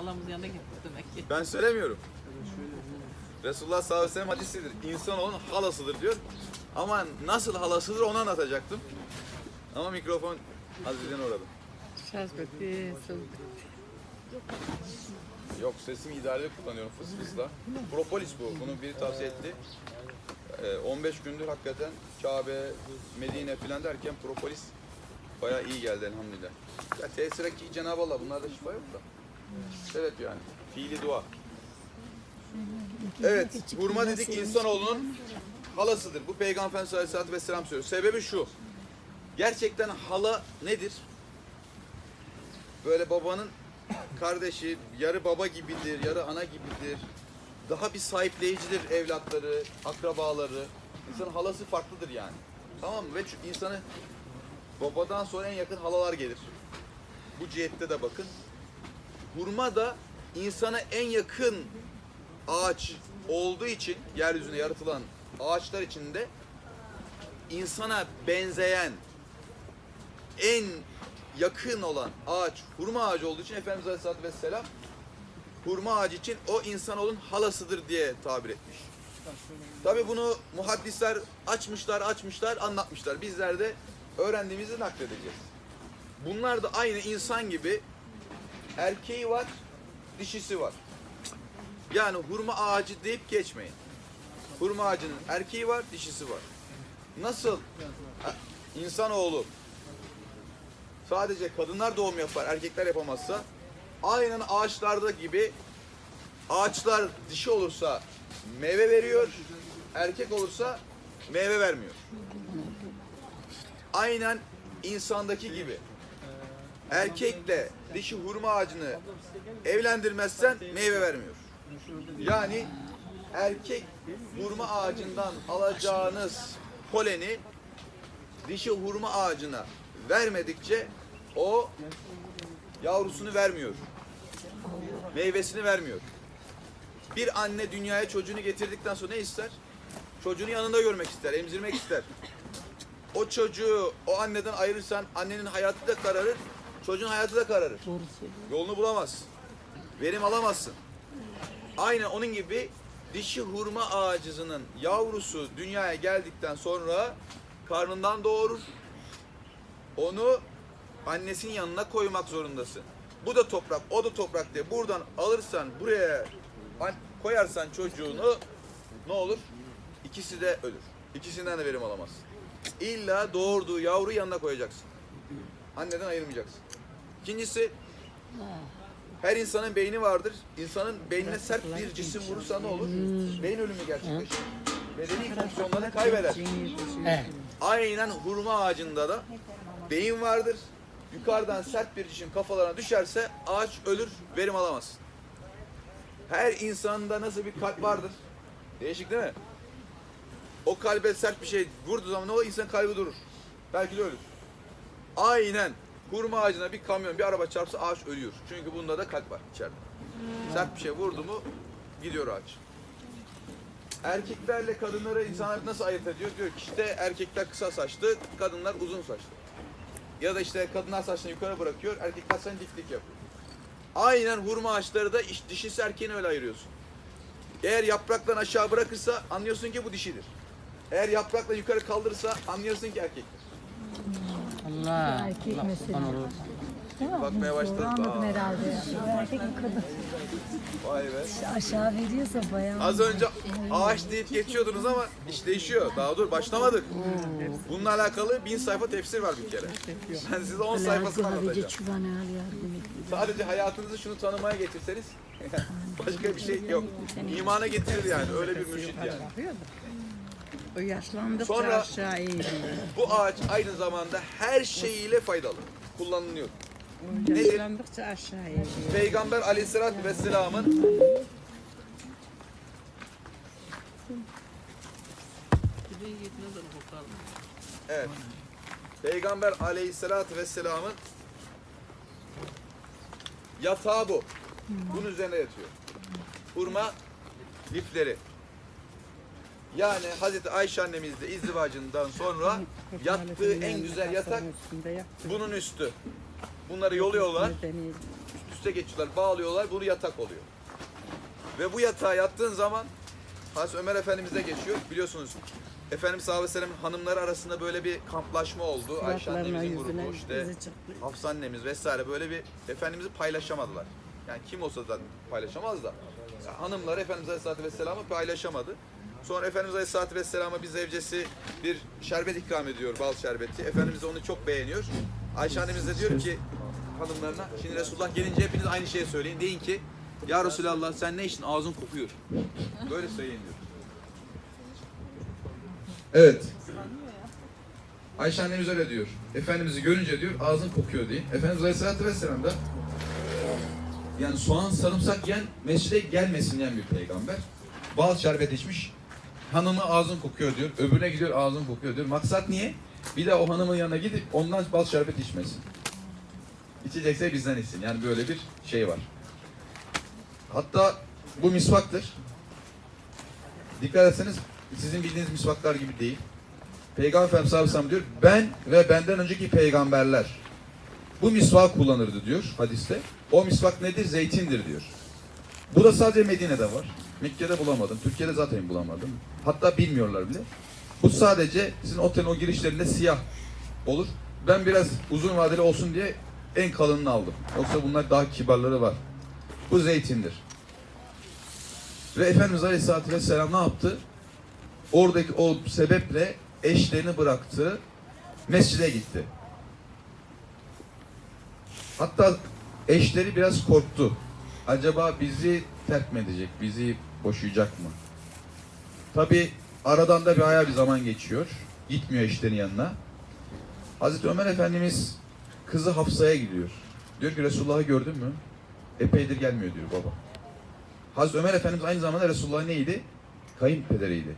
Halamız yanına gitti demek ki. Ben söylemiyorum. Resulullah sallallahu aleyhi ve sellem hadisidir. İnsanoğlunun halasıdır diyor. Ama nasıl halasıdır onu anlatacaktım. Ama mikrofon Aziz'den uğradı. Şarj bitti. Yok sesimi idareli kullanıyorum fıs fısla. Propolis bu. Bunu biri tavsiye etti. Ee, 15 gündür hakikaten Kabe, Medine filan derken propolis bayağı iyi geldi elhamdülillah. Ya tesire ki Cenab-ı Allah bunlarda şifa yok da. Evet yani. Fiili dua. Evet, hurma dedik insanoğlunun halasıdır. Bu Peygamber Efendimiz Aleyhisselatü Vesselam söylüyor. Sebebi şu. Gerçekten hala nedir? Böyle babanın kardeşi, yarı baba gibidir, yarı ana gibidir. Daha bir sahipleyicidir evlatları, akrabaları. İnsanın halası farklıdır yani. Tamam mı? Ve insanı babadan sonra en yakın halalar gelir. Bu cihette de bakın. Hurma da insana en yakın ağaç olduğu için yeryüzünde yaratılan ağaçlar içinde insana benzeyen en yakın olan ağaç hurma ağacı olduğu için Efendimiz Aleyhisselatü Vesselam hurma ağacı için o insanoğlunun halasıdır diye tabir etmiş. Tabi bunu muhaddisler açmışlar açmışlar anlatmışlar. Bizler de öğrendiğimizi nakledeceğiz. Bunlar da aynı insan gibi erkeği var, dişisi var. Yani hurma ağacı deyip geçmeyin. Hurma ağacının erkeği var, dişisi var. Nasıl insanoğlu sadece kadınlar doğum yapar, erkekler yapamazsa aynen ağaçlarda gibi ağaçlar dişi olursa meyve veriyor, erkek olursa meyve vermiyor. Aynen insandaki gibi. Erkekle dişi hurma ağacını evlendirmezsen meyve vermiyor. Yani erkek hurma ağacından alacağınız poleni dişi hurma ağacına vermedikçe o yavrusunu vermiyor. Meyvesini vermiyor. Bir anne dünyaya çocuğunu getirdikten sonra ne ister? Çocuğunu yanında görmek ister, emzirmek ister. O çocuğu o anneden ayırırsan annenin hayatı da kararır, çocuğun hayatı da kararır. Yolunu bulamazsın. Verim alamazsın. Aynen onun gibi dişi hurma ağacının yavrusu dünyaya geldikten sonra karnından doğurur. Onu annesinin yanına koymak zorundasın. Bu da toprak, o da toprak diye buradan alırsan buraya an- koyarsan çocuğunu ne olur? İkisi de ölür. İkisinden de verim alamazsın. İlla doğurduğu yavru yanına koyacaksın. Anneden ayırmayacaksın. İkincisi her insanın beyni vardır. İnsanın beynine sert bir cisim vurursa ne olur? Beyin ölümü gerçekleşir. Bedeni fonksiyonlarını kaybeder. Aynen hurma ağacında da beyin vardır. Yukarıdan sert bir cisim kafalarına düşerse ağaç ölür, verim alamaz. Her insanda nasıl bir kalp vardır? Değişik değil mi? O kalbe sert bir şey vurduğu zaman ne olur? İnsan kalbi durur. Belki de ölür. Aynen hurma ağacına bir kamyon, bir araba çarpsa ağaç ölüyor. Çünkü bunda da kalp var içeride. Sert bir şey vurdu mu gidiyor ağaç. Erkeklerle kadınları insanlar nasıl ayırt ediyor? Diyor ki işte erkekler kısa saçlı, kadınlar uzun saçlı. Ya da işte kadınlar saçını yukarı bırakıyor, erkekler saçını diklik yapıyor. Aynen hurma ağaçları da iş- dişisi erkeğini öyle ayırıyorsun. Eğer yapraktan aşağı bırakırsa anlıyorsun ki bu dişidir. Eğer yaprakla yukarı kaldırırsa anlıyorsun ki erkektir. Allah. Erkek Allah mesela. olur. Değil mi? Bakmaya başladık. Doğru anladım herhalde. Erkek mi kadın? Vay be. Aşağı veriyorsa bayağı. Az önce ağaç deyip geçiyordunuz ama iş değişiyor. Daha dur başlamadık. Bununla alakalı bin sayfa tefsir var bir kere. Ben size on sayfasını anlatacağım. Sadece hayatınızı şunu tanımaya getirseniz başka bir şey yok. İmana getirir yani. Öyle bir mürşit yani. O yaşlandıkça Sonra- aşağı eğiliyor. Bu ağaç aynı zamanda her şeyiyle faydalı. Kullanılıyor. O? Yaşlandıkça aşağı eğiliyor. Peygamber aleyhissalatü vesselamın Evet. Peygamber aleyhissalatü vesselamın yatağı bu. Bunun üzerine yatıyor. Hurma lifleri. Yani Hazreti Ayşe annemiz de izdivacından sonra yattığı en güzel yatak bunun üstü. Bunları yoluyorlar. üste geçiyorlar, bağlıyorlar. Bunu yatak oluyor. Ve bu yatağa yattığın zaman Hazreti Ömer Efendimiz'e geçiyor. Biliyorsunuz Efendimiz sallallahu aleyhi ve sellem hanımları arasında böyle bir kamplaşma oldu. Ayşe annemizin grubu işte. Hafsa annemiz vesaire böyle bir Efendimiz'i paylaşamadılar. Yani kim olsa da paylaşamaz da. Yani hanımlar Efendimiz Aleyhisselatü Vesselam'ı paylaşamadı. Sonra Efendimiz Aleyhisselatü Vesselam'a bir zevcesi bir şerbet ikram ediyor, bal şerbeti. Efendimiz onu çok beğeniyor. Ayşe annemiz de diyor ki hanımlarına, şimdi Resulullah gelince hepiniz aynı şeyi söyleyin. Deyin ki, Ya Resulallah sen ne içtin? Ağzın kokuyor. Böyle söyleyin diyor. Evet. Ayşe annemiz öyle diyor. Efendimiz'i görünce diyor ağzın kokuyor diye. Efendimiz Aleyhisselatü Vesselam da yani soğan sarımsak yiyen mescide gelmesin diyen bir peygamber. Bal şerbet içmiş. Hanımı ağzın kokuyor diyor. Öbürüne gidiyor ağzın kokuyor diyor. Maksat niye? Bir de o hanımın yanına gidip ondan bal şerbet içmesin. İçecekse bizden içsin. Yani böyle bir şey var. Hatta bu misvaktır. Dikkat etseniz sizin bildiğiniz misvaklar gibi değil. Peygamber Efendimiz diyor ben ve benden önceki peygamberler bu misvak kullanırdı diyor hadiste. O misvak nedir? Zeytindir diyor. Bu da sadece Medine'de var. Mekke'de bulamadım. Türkiye'de zaten bulamadım. Hatta bilmiyorlar bile. Bu sadece sizin otelin o girişlerinde siyah olur. Ben biraz uzun vadeli olsun diye en kalınını aldım. Yoksa bunlar daha kibarları var. Bu zeytindir. Ve Efendimiz Aleyhisselatü Vesselam ne yaptı? Oradaki o sebeple eşlerini bıraktı. Mescide gitti. Hatta eşleri biraz korktu. Acaba bizi terk mi edecek? Bizi boşayacak mı? Tabi aradan da bir aya bir zaman geçiyor. Gitmiyor eşlerin yanına. Hazreti Ömer Efendimiz kızı Hafsa'ya gidiyor. Diyor ki Resulullah'ı gördün mü? Epeydir gelmiyor diyor baba. Hazreti Ömer Efendimiz aynı zamanda Resulullah'ın neydi? Kayınpederiydi.